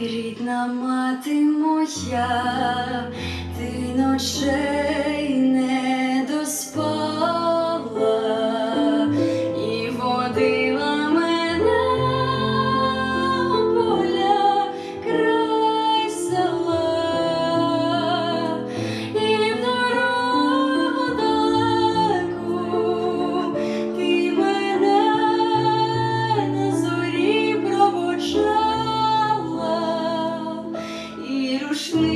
Рідна мати моя, ти ночей не.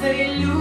цей люд.